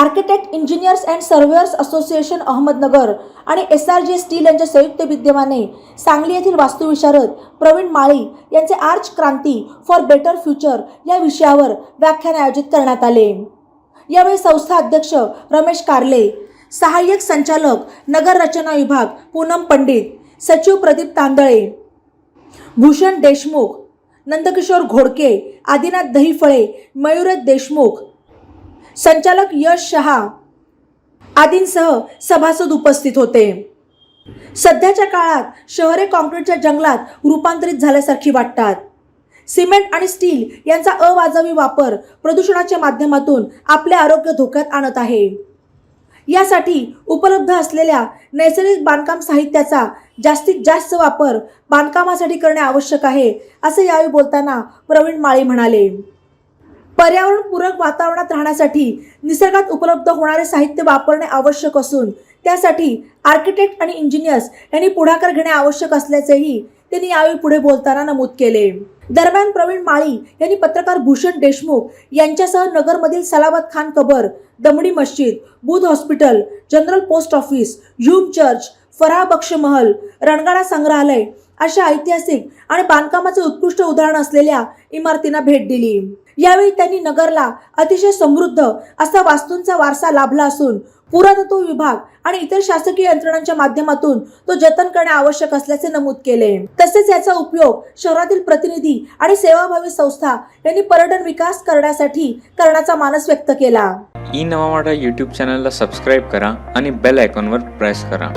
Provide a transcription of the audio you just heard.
Architect engineers and surveyors association Ahmednagar आणि S R J steel यांच्या संयुक्त विद्यमाने सांगली येथील वास्तुविशारद प्रवीण माळी यांचे arch Kranti for better future या विषयावर व्याख्यान आयोजित करण्यात आले. यावेळी संस्था अध्यक्ष रमेश कारले सहाय्यक संचालक नगर रचना विभाग पूनम पंडित सचिव प्रदीप तांदळे भूषण देशमुख नंदकिशोर घोडके आदिनाथ दहीफळे मयुरथ देशमुख संचालक यश शहा आदींसह सभासद उपस्थित होते. सध्याच्या काळात शहरे काँक्रीटच्या जंगलात रूपांतरित झाल्यासारखी वाटतात. सिमेंट आणि स्टील यांचा अवाजवी वापर प्रदूषणाच्या माध्यमातून आपले आरोग्य धोक्यात आणत आहे. यासाठी उपलब्ध असलेल्या नैसर्गिक बांधकाम साहित्याचा जास्तीत जास्त वापर बांधकामासाठी करणे आवश्यक आहे असे यावेळी बोलताना प्रवीण माळी म्हणाले. पर्यावरणपूरक वातावरणात राहण्यासाठी निसर्गात उपलब्ध होणारे साहित्य वापरणे आवश्यक असून त्यासाठी आर्किटेक्ट आणि इंजिनियर्स यांनी पुढाकार घेणे आवश्यक असल्याचेही त्यांनी यावेळी पुढे बोलताना नमूद केले. दरम्यान प्रवीण माळी यांनी पत्रकार भूषण देशमुख यांच्यासह नगरमधील सलाबत खान कबर दमडी मस्जिद Budh hospital general post office Hume church Farah Bakhsh Mahal रणगाडा संग्रहालय अशा ऐतिहासिक आणि बांधकामाचे उत्कृष्ट उदाहरण असलेल्या इमारतींना भेट दिली. यावेळी त्यांनी नगरला अतिशय समृद्ध असा वास्तूंचा वारसा लाभला असून पुरातत्व विभाग आणि इतर शासकीय यंत्रणांच्या माध्यमातून तो जतन करणे आवश्यक असल्याचे नमूद केले. तसेच याचा उपयोग शहरातील प्रतिनिधी आणि सेवाभावी संस्था यांनी पर्यटन विकास करण्यासाठी करण्याचा मानस व्यक्त केला. ई नवा युट्यूब यूट्यूब चॅनलला सबस्क्राईब करा आणि बेल आयकॉनवर प्रेस करा.